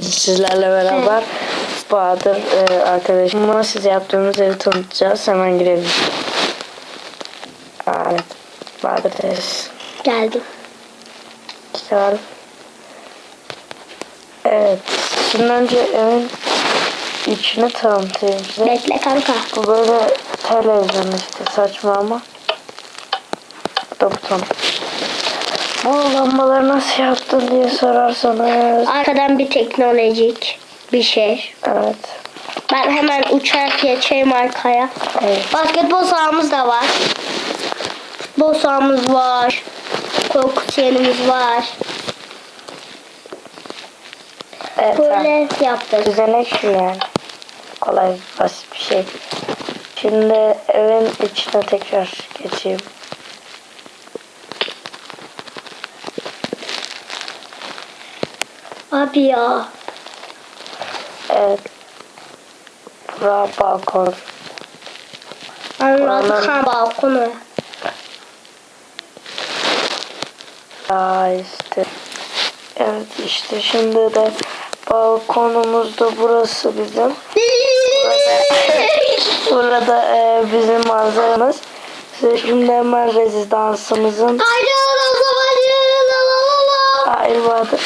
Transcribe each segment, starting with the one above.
Sizlerle beraber Bahadır e, arkadaşımla size yaptığımız evi tanıtacağız. Hemen girelim. Evet. Bahadır teyze. Geldim. Güzel. Evet. Şimdi önce evin içini tanıtayım size. Bekle kanka. Bu böyle televizyon işte saçma ama. Bu da buton. Bu lambaları nasıl yaptın diye sorarsanız. Arkadan bir teknolojik bir şey. Evet. Ben hemen uçarak geçeyim arkaya. Evet. Basketbol sahamız da var. Futbol sahamız var. Korku yerimiz var. Evet. Böyle yaptık. Düzenek şu yani. Kolay basit bir şey. Şimdi evin içine tekrar geçeyim. Abi ya. Evet. Bura balkon. Anladık ha balkonu. Aa işte. Evet işte şimdi de balkonumuz da burası bizim. Burada e, bizim manzaramız. Size şimdi hemen rezidansımızın Hayır vardı.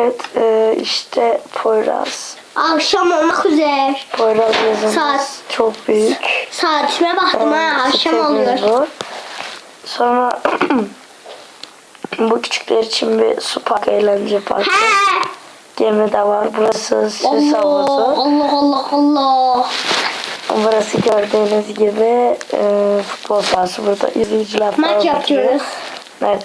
Evet e, işte Poyraz. Akşam olmak üzere. Poyraz yazımız Saat. çok büyük. Saatime baktım ha akşam Sitemiz oluyor. bu. Sonra bu küçükler için bir su parkı, eğlence parkı. He. Gemi de var. Burası süs Allah havuzu. Allah Allah Allah. Burası gördüğünüz gibi e, futbol sahası. Burada izleyiciler Maç oturuyor. yapıyoruz. Evet.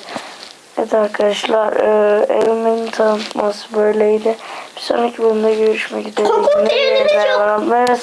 Evet arkadaşlar e, evimin tanıtması böyleydi. Bir sonraki bölümde görüşmek üzere. Yine evimiz yok. beraber-